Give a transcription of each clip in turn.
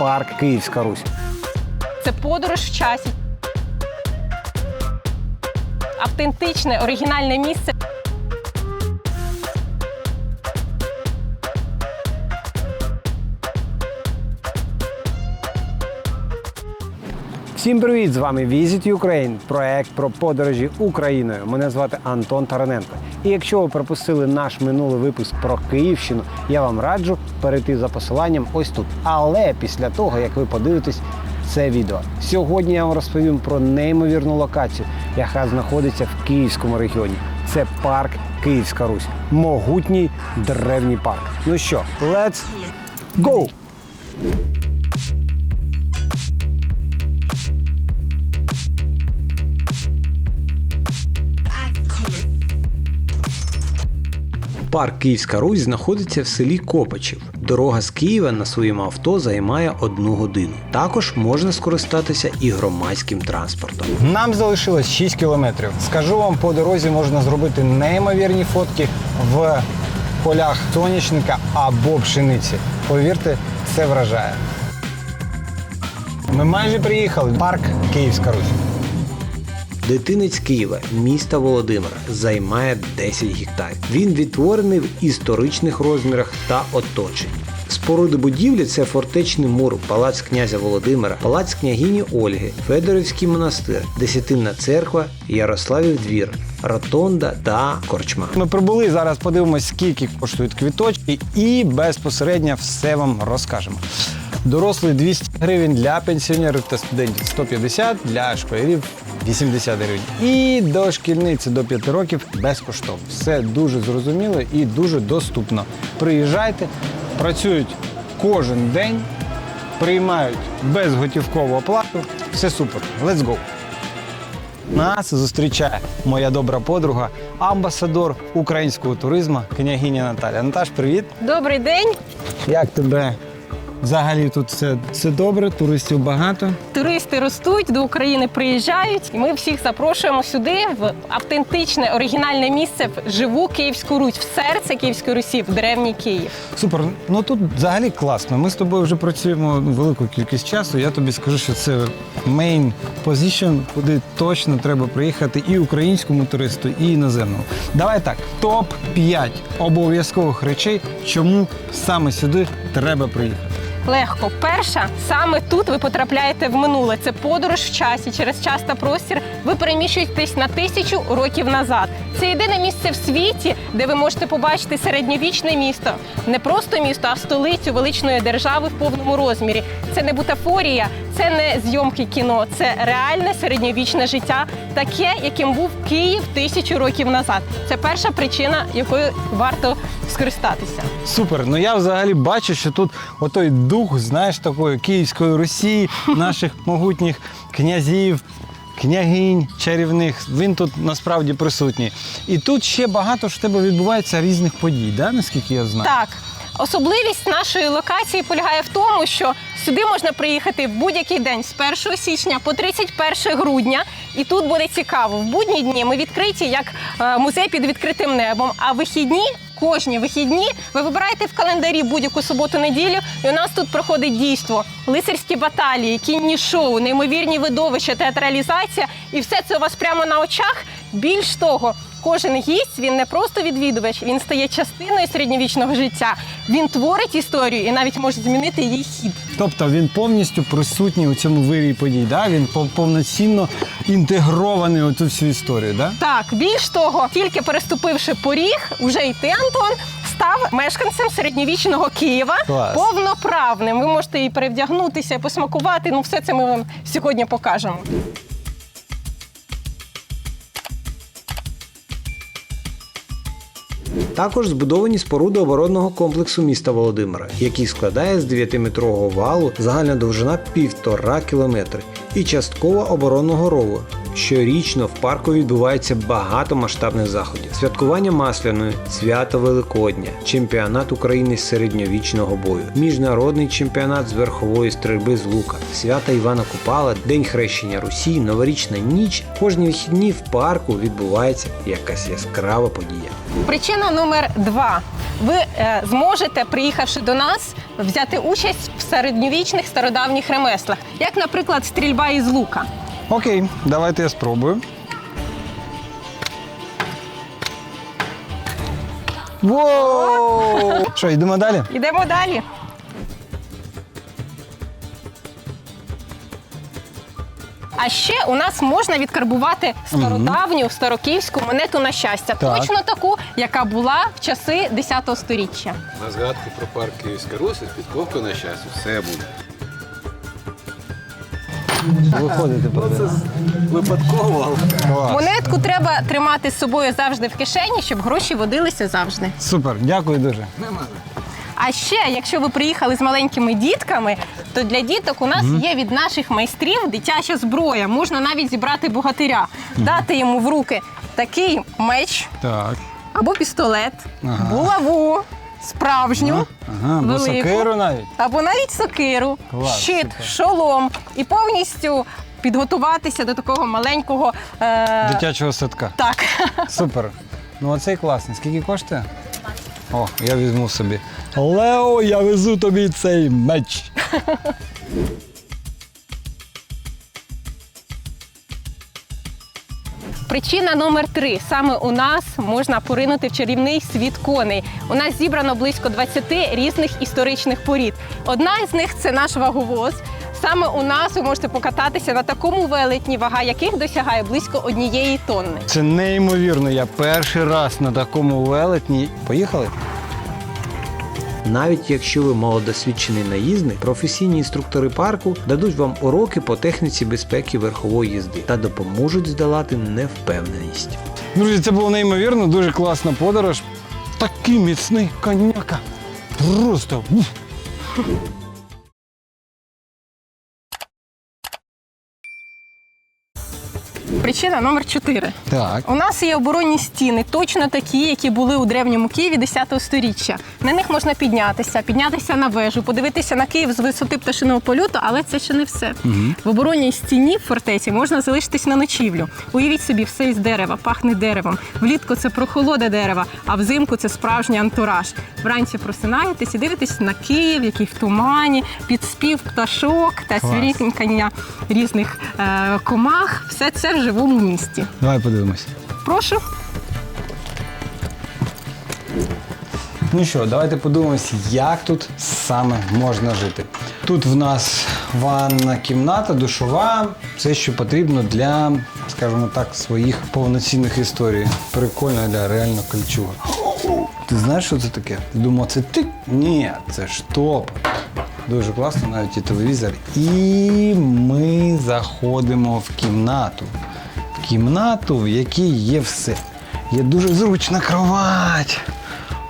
парк Київська Русь. Це подорож в часі. Автентичне, оригінальне місце. Всім привіт! З вами Visit Ukraine, проект про подорожі Україною. Мене звати Антон Тараненко. І якщо ви пропустили наш минулий випуск про Київщину, я вам раджу перейти за посиланням ось тут. Але після того, як ви подивитесь це відео. Сьогодні я вам розповім про неймовірну локацію, яка знаходиться в Київському регіоні. Це парк Київська Русь. Могутній древній парк. Ну що, let's go! Парк Київська Русь знаходиться в селі Копачів. Дорога з Києва на своєму авто займає одну годину. Також можна скористатися і громадським транспортом. Нам залишилось 6 кілометрів. Скажу вам, по дорозі можна зробити неймовірні фотки в полях сонячника або пшениці. Повірте, це вражає. Ми майже приїхали. Парк Київська Русь. Дитинець Києва, міста Володимира, займає 10 гектарів. Він відтворений в історичних розмірах та оточенні. Споруди будівлі це фортечний мур, палац князя Володимира, палац княгині Ольги, Федорівський монастир, Десятинна церква, Ярославів двір, ротонда та корчма. Ми прибули зараз. Подивимось, скільки коштують квіточки, і безпосередньо все вам розкажемо. Дорослий 200 гривень для пенсіонерів та студентів 150, для школярів 80 гривень. І до шкільниці до 5 років безкоштовно. Все дуже зрозуміло і дуже доступно. Приїжджайте, працюють кожен день, приймають безготівкову оплату. Все супер. Let's go! Нас зустрічає моя добра подруга, амбасадор українського туризму, княгиня Наталя. Наташ, привіт! Добрий день. Як тебе? Взагалі тут все, все добре, туристів багато. Туристи ростуть, до України приїжджають. І ми всіх запрошуємо сюди в автентичне, оригінальне місце в живу Київську Русь, в серце Київської Русі, в древній Київ. Супер. Ну тут взагалі класно. Ми з тобою вже працюємо ну, велику кількість часу. Я тобі скажу, що це main position, куди точно треба приїхати і українському туристу, і іноземному. Давай так, топ 5 обов'язкових речей, чому саме сюди треба приїхати. Легко. Перша, саме тут ви потрапляєте в минуле. Це подорож в часі через час та простір. Ви переміщуєтесь на тисячу років назад. Це єдине місце в світі, де ви можете побачити середньовічне місто. Не просто місто, а столицю величної держави в повному розмірі. Це не бутафорія, це не зйомки кіно, це реальне середньовічне життя, таке, яким був Київ тисячу років назад. Це перша причина, якою варто скористатися. Супер. Ну я взагалі бачу, що тут отой дух, знаєш, такої Київської Русі, наших могутніх князів. Княгинь чарівних, він тут насправді присутній. І тут ще багато ж в тебе відбувається різних подій, да? наскільки я знаю. Так. Особливість нашої локації полягає в тому, що сюди можна приїхати в будь-який день з 1 січня по 31 грудня, і тут буде цікаво. В будні дні ми відкриті як е, музей під відкритим небом. А вихідні, кожні вихідні, ви вибираєте в календарі будь-яку суботу-неділю, і у нас тут проходить дійство, лицарські баталії, кінні шоу, неймовірні видовища, театралізація, і все це у вас прямо на очах. Більш того, кожен гість він не просто відвідувач, він стає частиною середньовічного життя. Він творить історію і навіть може змінити її хід. Тобто він повністю присутній у цьому вирі подій, да? він повноцінно інтегрований у цю всю історію. Да? Так, більш того, тільки переступивши поріг, уже й ти, Антон, став мешканцем середньовічного Києва Клас. повноправним. Ви можете і перевдягнутися, і посмакувати. Ну, все це ми вам сьогодні покажемо. Також збудовані споруди оборонного комплексу міста Володимира, який складає з 9-метрового валу загальна довжина півтора кілометри і частково оборонного рову. Щорічно в парку відбувається багато масштабних заходів: святкування масляної, свято Великодня, чемпіонат України з середньовічного бою, міжнародний чемпіонат з верхової стрільби з лука, свята Івана Купала, День хрещення Русі, новорічна ніч. Кожні вихідні в парку відбувається якась яскрава подія. Причина номер два. Ви е, зможете, приїхавши до нас, взяти участь в середньовічних стародавніх ремеслах, як, наприклад, стрільба із лука. Окей, давайте я спробую. Воу! Що, йдемо далі? Йдемо далі. А ще у нас можна відкарбувати стародавню староківську монету на щастя, Так. точно таку, яка була в часи 10 століття. На згадку про парк Київська Русь з підковкою на щастя все буде. Виходите перед. Випадково. Монетку треба тримати з собою завжди в кишені, щоб гроші водилися завжди. Супер, дякую дуже. А ще, якщо ви приїхали з маленькими дітками, то для діток у нас є від наших майстрів дитяча зброя. Можна навіть зібрати богатиря, дати йому в руки такий меч Так. або пістолет, Ага. булаву, справжню. Ага, бо Велику. сокиру навіть. Або навіть сокиру, Клас, щит, супер. шолом і повністю підготуватися до такого маленького е... Дитячого садка. так. Супер. Ну оцей класний. Скільки коштує? О, я візьму собі. Лео, я везу тобі цей меч. Причина номер три. Саме у нас можна поринути в чарівний світ коней. У нас зібрано близько 20 різних історичних порід. Одна з них це наш ваговоз. Саме у нас ви можете покататися на такому велетні, вага яких досягає близько однієї тонни. Це неймовірно. Я перший раз на такому велетні. Поїхали? Навіть якщо ви малодосвідчений наїзник, професійні інструктори парку дадуть вам уроки по техніці безпеки верхової їзди та допоможуть здолати невпевненість. Друзі, це було неймовірно, дуже класна подорож. Такий міцний коняка. Просто. Причина номер 4. Так. У нас є оборонні стіни, точно такі, які були у древньому Києві 10 сторіччя. На них можна піднятися, піднятися на вежу, подивитися на Київ з висоти пташиного польоту, але це ще не все. В оборонній стіні в фортеці можна залишитись на ночівлю. Уявіть собі, все із дерева, пахне деревом. Влітку це прохолода дерева, а взимку це справжній антураж. Вранці просинаєтесь і дивитесь на Київ, який в тумані, під спів пташок та Клас. різних е, комах. Все це в живому місті. Давай подивимось. Прошу. Ну що, давайте подивимось, як тут саме можна жити. Тут в нас ванна кімната, душова, все, що потрібно для, скажімо так, своїх повноцінних історій. Прикольно, для реально кольчуга. Ти знаєш, що це таке? Ти думав, це ти? Ні, це ж топ. Дуже класно, навіть і телевізор. І ми заходимо в кімнату. Кімнату, в якій є все. Є дуже зручна кровать.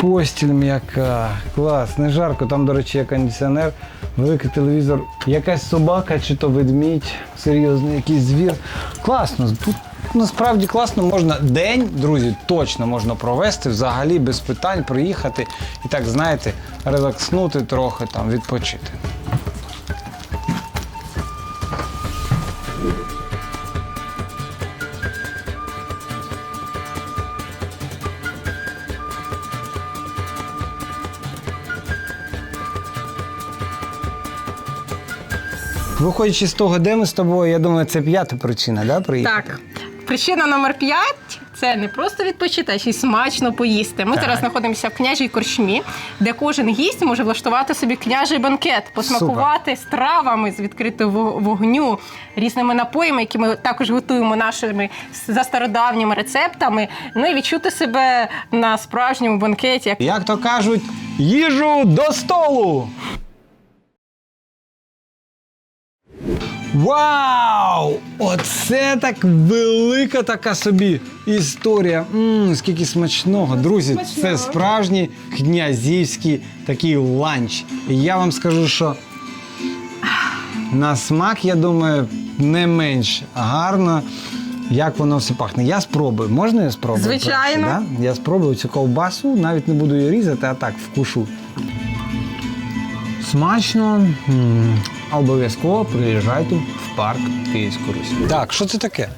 Постіль м'яка, клас, не жарко. Там, до речі, є кондиціонер, великий телевізор, якась собака чи то ведмідь, серйозний якийсь звір. Класно. Тут насправді класно можна день, друзі, точно можна провести взагалі без питань, приїхати і так, знаєте, релакснути трохи, там, відпочити. Виходячи з того, де ми з тобою, я думаю, це п'ята причина, да, приїхати? Так. Причина номер 5 це не просто відпочити, а ще й смачно поїсти. Ми Так. зараз знаходимося в княжій корчмі, де кожен гість може влаштувати собі княжий банкет, посмакувати стравами з відкритого вогню, різними напоями, які ми також готуємо нашими за стародавніми рецептами. Ну і відчути себе на справжньому банкеті. Як то кажуть, їжу до столу. Вау! Оце так велика така собі історія. Мм, скільки смачного. Друзі, це справжній князівський такий ланч. І я вам скажу, що на смак, я думаю, не менш гарно, як воно все пахне. Я спробую. Можна я спробую? Звичайно. перше, да? Я спробую цю ковбасу, навіть не буду її різати, а так вкушу. Смачно. М, Обов'язково приїжджайте в парк Київську Русь. Так, що це таке?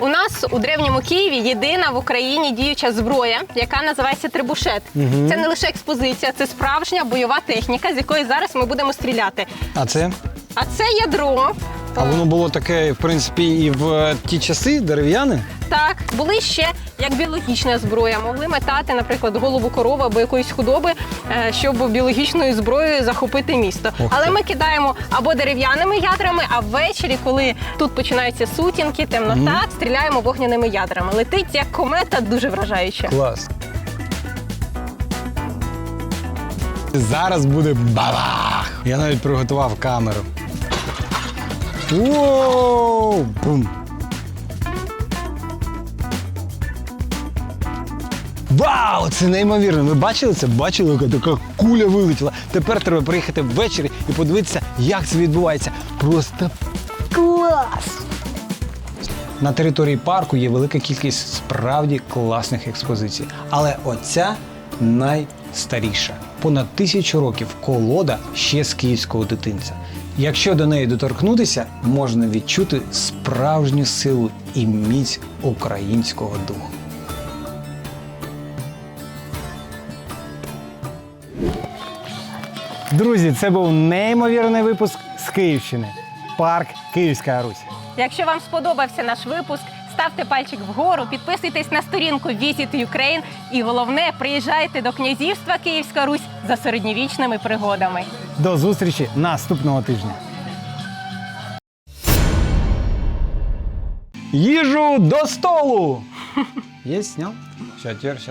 У нас у древньому Києві єдина в Україні діюча зброя, яка називається трибушет. Це не лише експозиція, це справжня бойова техніка, з якої зараз ми будемо стріляти. А це? А це ядро. А воно було таке, в принципі, і в ті часи дерев'яне. Так, були ще як біологічна зброя. Могли метати, наприклад, голову корови або якоїсь худоби, е, щоб біологічною зброєю захопити місто. Ох Але ми кидаємо або дерев'яними ядрами, а ввечері, коли тут починаються сутінки, темнота, стріляємо вогняними ядрами. Летить як комета, дуже вражаюче. Клас. Зараз буде бабах! Я навіть приготував камеру. Воу! Бум! Вау! Це неймовірно. Ви бачили це? Бачили, яка така куля вилетіла. Тепер треба приїхати ввечері і подивитися, як це відбувається. Просто клас! На території парку є велика кількість справді класних експозицій. Але оця найстаріша. Понад тисячу років колода ще з київського дитинця. Якщо до неї доторкнутися, можна відчути справжню силу і міць українського духу. Друзі, це був неймовірний випуск з Київщини. Парк Київська Русь. Якщо вам сподобався наш випуск, ставте пальчик вгору, підписуйтесь на сторінку Visit Ukraine і головне, приїжджайте до князівства Київська Русь за середньовічними пригодами. До зустрічі наступного тижня. Їжу до столу! Є, сняв? Ща